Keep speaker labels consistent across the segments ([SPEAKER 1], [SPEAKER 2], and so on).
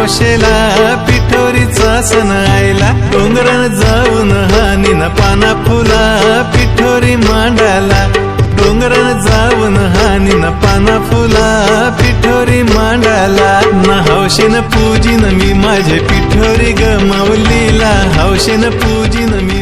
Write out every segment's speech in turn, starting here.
[SPEAKER 1] मोशेला पिठोरीचा सण आईला डोंगरान जाऊन हानीन पाना फुला पिठोरी मांडाला डोंगरान जाऊन हानीन पाना फुला पिठोरी मांडाला ना हौशीन पूजिन मी माझे पिठोरी गमावलीला. हौशीन पूजिन मी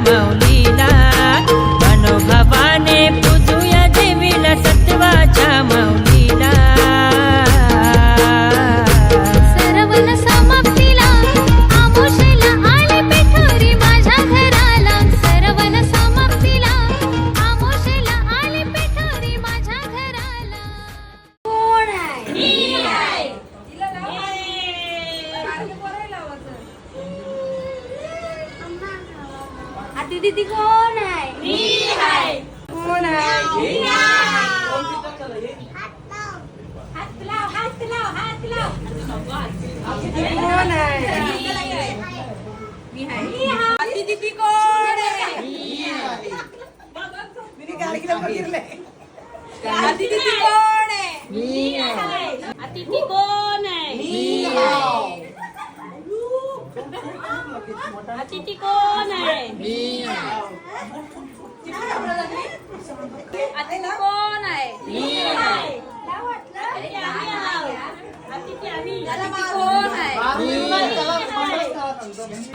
[SPEAKER 2] mão आती दीदी कोण आहे? मी आहे. कोण आहे? हात लाव हात लाव हात लाव. कोण आहे? मी आहे. आती दीदी कोण आहे? आती दीदी कोण आहे? मी आहे. दीदी कोण आहे? मी आहे. अतिथी कोण आहे? अतिथी कोण आहे? अतिथी आम्ही. कोण आहे?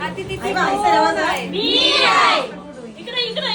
[SPEAKER 2] अतिथी सर्वांना आहे? मी आहे. इकडे इकडे.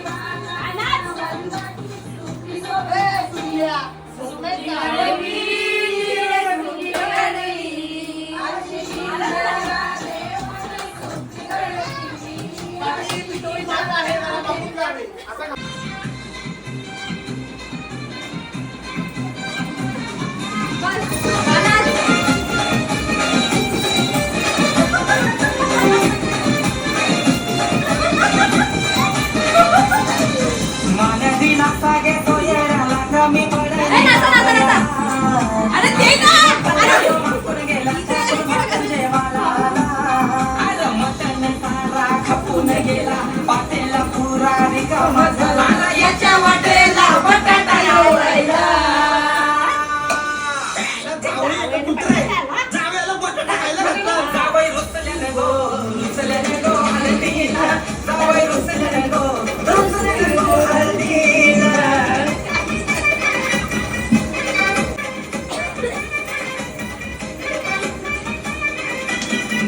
[SPEAKER 2] vente para acá.